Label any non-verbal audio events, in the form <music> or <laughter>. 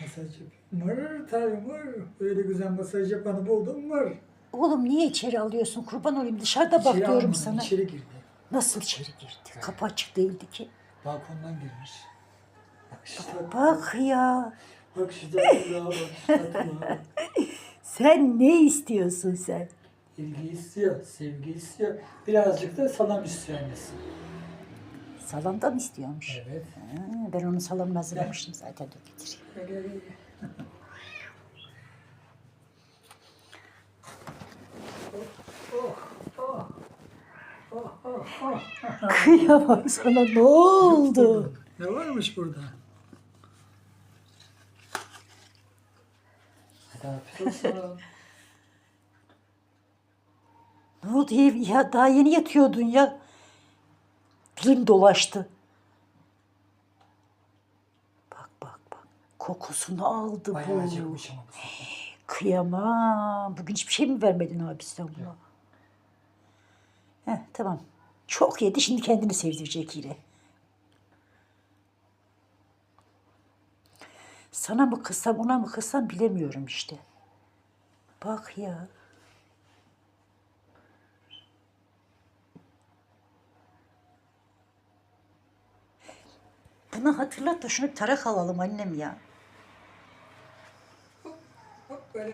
Masaj yapıyorum. Var tabii var. Öyle güzel masaj yapanı buldum var. Oğlum niye içeri alıyorsun? Kurban olayım dışarıda İçeri diyorum almadım, sana. İçeri girdi. Nasıl içeri girdi? Kapı açık değildi ki. Balkondan girmiş. Bak şu Bak ya. Bak şu tatlıya bak şu tatlıya. <laughs> Sen ne istiyorsun sen? İlgi istiyor, sevgi istiyor. Birazcık da salam istiyor annesi. Salamdan istiyormuş. Evet. Ha, ben onun salamını hazırlamıştım zaten. Dur getireyim. Oh, oh. Kıyamam sana ne oldu? Ne varmış burada? Ne oldu ya? Daha yeni yatıyordun ya. Dilim dolaştı. Bak bak bak. Kokusunu aldı Bayağı bu. acıkmış ama bu sefer. Kıyamam. Bugün hiçbir şey mi vermedin abi sen buna? Heh, tamam. Çok yedi şimdi kendini sevdirecek yine. Sana mı kızsam ona mı kızsam bilemiyorum işte. Bak ya. Bunu hatırlat da şunu bir tarak alalım annem ya.